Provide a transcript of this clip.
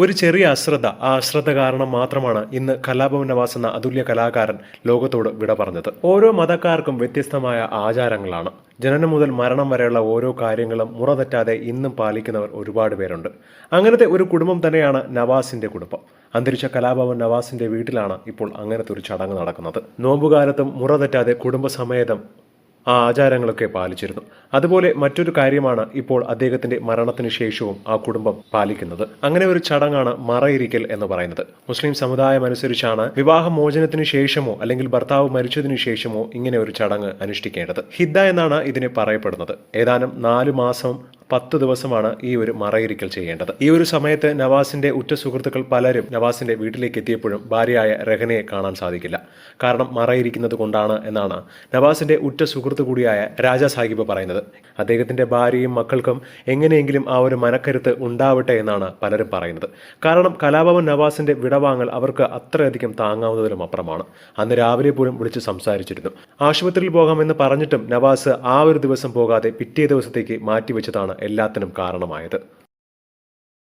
ഒരു ചെറിയ അശ്രദ്ധ ആ അശ്രദ്ധ കാരണം മാത്രമാണ് ഇന്ന് കലാഭവൻ നവാസ് എന്ന അതുല്യ കലാകാരൻ ലോകത്തോട് വിട പറഞ്ഞത്. ഓരോ മതക്കാർക്കും വ്യത്യസ്തമായ ആചാരങ്ങളാണ്. ജനനം മുതൽ മരണം വരെയുള്ള ഓരോ കാര്യങ്ങളും മുറ തെറ്റാതെ ഇന്നും പാലിക്കുന്നവർ ഒരുപാട് പേരുണ്ട്. അങ്ങനത്തെ ഒരു കുടുംബം തന്നെയാണ് നവാസിന്റെ കുടുംബം. അന്തരിച്ച കലാഭവൻ നവാസിന്റെ വീട്ടിലാണ് ഇപ്പോൾ അങ്ങനത്തെ ഒരു ചടങ്ങ് നടക്കുന്നത്. നോമ്പുകാലത്തും മുറ തെറ്റാതെ കുടുംബസമേതം ആ ആചാരങ്ങളൊക്കെ പാലിച്ചിരുന്നു. അതുപോലെ മറ്റൊരു കാര്യമാണ് ഇപ്പോൾ അദ്ദേഹത്തിന്റെ മരണത്തിന് ശേഷവും ആ കുടുംബം പാലിക്കുന്നത്. അങ്ങനെ ഒരു ചടങ്ങാണ് മറയിരിക്കൽ എന്ന് പറയുന്നത്. മുസ്ലിം സമുദായം അനുസരിച്ചാണ് വിവാഹമോചനത്തിന് ശേഷമോ അല്ലെങ്കിൽ ഭർത്താവ് മരിച്ചതിനു ശേഷമോ ഇങ്ങനെ ഒരു ചടങ്ങ് അനുഷ്ഠിക്കേണ്ടത്. ഹിദ്ദ എന്നാണ് ഇതിനെ പറയപ്പെടുന്നത്. ഏതാനും നാലു മാസം പത്ത് ദിവസമാണ് ഈ ഒരു മറയിരിക്കൽ ചെയ്യേണ്ടത്. ഈ ഒരു സമയത്ത് നവാസിന്റെ ഉറ്റ സുഹൃത്തുക്കൾ പലരും നവാസിന്റെ വീട്ടിലേക്ക് എത്തിയപ്പോഴും ഭാര്യയായ രഹനയെ കാണാൻ സാധിക്കില്ല. കാരണം മറയിരിക്കുന്നത് കൊണ്ടാണ് എന്നാണ് നവാസിന്റെ ഉറ്റ സുഹൃത്തു കൂടിയായ രാജാ സാഹിബ് പറയുന്നത്. അദ്ദേഹത്തിന്റെ ഭാര്യയും മക്കൾക്കും എങ്ങനെയെങ്കിലും ആ ഒരു മനക്കരുത്ത് ഉണ്ടാവട്ടെ എന്നാണ് പലരും പറയുന്നത്. കാരണം കലാഭവൻ നവാസിന്റെ വിടവാങ്ങൽ അവർക്ക് അത്രയധികം താങ്ങാവുന്നതിലും അപ്പുറമാണ്. അന്ന് രാവിലെ പോലും വിളിച്ച് സംസാരിച്ചിരുന്നു. ആശുപത്രിയിൽ പോകാമെന്ന് പറഞ്ഞിട്ടും നവാസ് ആ ഒരു ദിവസം പോകാതെ പിറ്റേ ദിവസത്തേക്ക് മാറ്റിവെച്ചതാണ് എല്ലാത്തിനും കാരണമായത്